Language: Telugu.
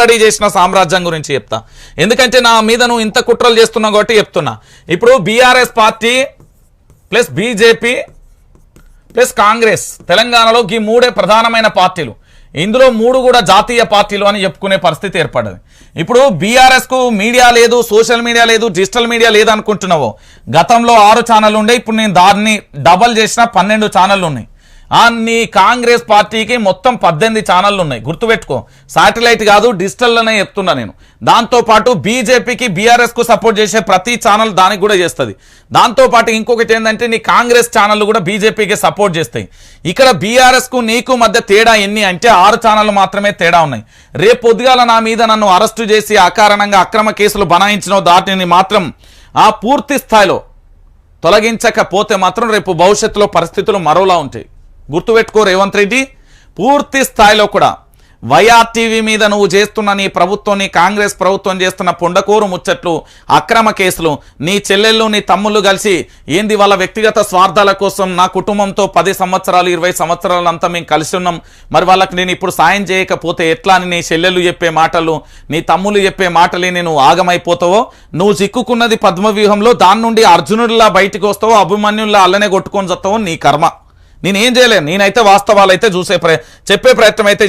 స్టడీ చేసిన సామ్రాజ్యం గురించి చెప్తా. ఎందుకంటే నా మీద నువ్వు ఇంత కుట్రలు చేస్తున్నావు కాబట్టి చెప్తున్నా. ఇప్పుడు BRS party plus BJP plus Congress తెలంగాణలో ఈ మూడే ప్రధానమైన పార్టీలు. ఇందులో మూడు కూడా జాతీయ పార్టీలు అని చెప్పుకునే పరిస్థితి ఏర్పడ్డది ఇప్పుడు బీఆర్ఎస్కు మీడియా లేదు సోషల్ మీడియా లేదు డిజిటల్ మీడియా లేదు అనుకుంటున్నావు గతంలో ఆరు ఛానళ్ళు ఉండే ఇప్పుడు నేను దాన్ని డబల్ చేసిన పన్నెండు ఛానళ్ళు ఉన్నాయి. అన్ని నీ కాంగ్రెస్ పార్టీకి మొత్తం పద్దెనిమిది ఛానళ్ళు ఉన్నాయి. గుర్తుపెట్టుకో. సాటిలైట్ కాదు డిజిటల్లోనే చెప్తున్నా నేను. దాంతో పాటు బీజేపీకి బీఆర్ఎస్కు సపోర్ట్ చేసే ప్రతి ఛానల్ దానికి కూడా చేస్తుంది. దాంతో పాటు ఇంకొకటి ఏంటంటే నీ కాంగ్రెస్ ఛానల్ కూడా బీజేపీకి సపోర్ట్ చేస్తాయి. ఇక్కడ బీఆర్ఎస్కు నీకు మధ్య తేడా ఎన్ని? అంటే ఆరు ఛానళ్ళు మాత్రమే తేడా ఉన్నాయి. రేపు పొద్దుగాల నా మీద నన్ను అరెస్టు చేసి అకారణంగా అక్రమ కేసులు బనాయించిన దాటిని మాత్రం ఆ పూర్తి స్థాయిలో తొలగించకపోతే మాత్రం రేపు భవిష్యత్తులో పరిస్థితులు మరోలా ఉంటాయి. గుర్తుపెట్టుకో రేవంత్ రెడ్డి పూర్తి స్థాయిలో కూడా వైఆర్ టీవీ మీద నువ్వు చేస్తున్న నీ ప్రభుత్వం నీ కాంగ్రెస్ ప్రభుత్వం చేస్తున్న పొండకూరు ముచ్చట్లు అక్రమ కేసులు నీ చెల్లెళ్ళు నీ తమ్ముళ్ళు కలిసి ఏంది వాళ్ళ వ్యక్తిగత స్వార్థాల కోసం నా కుటుంబంతో పది సంవత్సరాలు ఇరవై సంవత్సరాలంతా మేము కలిసి ఉన్నాం. మరి వాళ్ళకి నేను ఇప్పుడు సాయం చేయకపోతే ఎట్లా అని నీ చెల్లెళ్ళు చెప్పే మాటలు నీ తమ్ముళ్ళు చెప్పే మాటలే నేను ఆగమైపోతావో? నువ్వు చిక్కుకున్నది పద్మవ్యూహంలో దాని నుండి అర్జునుడిలా బయటికి వస్తావో అభిమన్యుల్లా అల్లనే కొట్టుకొని చస్తావో నీ కర్మ. నేనేం చేయలేను. నేనైతే వాస్తవాలు అయితే చూసే ప్రయ చెప్పే ప్రయత్నం అయితే